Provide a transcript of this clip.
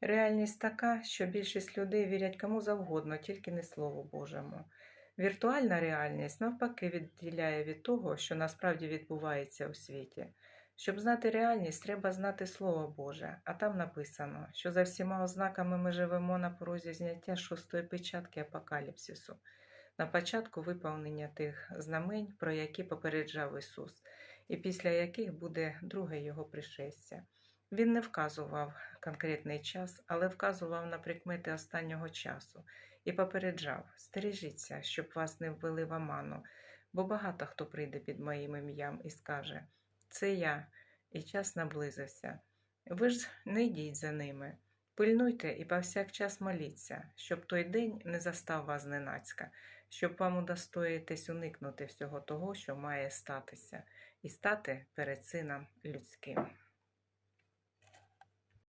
Реальність така, що більшість людей вірять кому завгодно, тільки не Слову Божому. Віртуальна реальність навпаки відділяє від того, що насправді відбувається у світі. Щоб знати реальність, треба знати Слово Боже, а там написано, що за всіма ознаками ми живемо на порозі зняття шостої печатки апокаліпсису, на початку виповнення тих знамень, про які попереджав Ісус, і після яких буде друге Його пришестя. Він не вказував конкретний час, але вказував на прикмети останнього часу і попереджав: стережіться, щоб вас не ввели в оману, бо багато хто прийде під моїм ім'ям і скаже: Це я, і час наблизився. Ви ж не йдіть за ними. Пильнуйте і повсякчас моліться, щоб той день не застав вас зненацька, щоб вам удостоїтесь уникнути всього того, що має статися, і стати перед сином людським.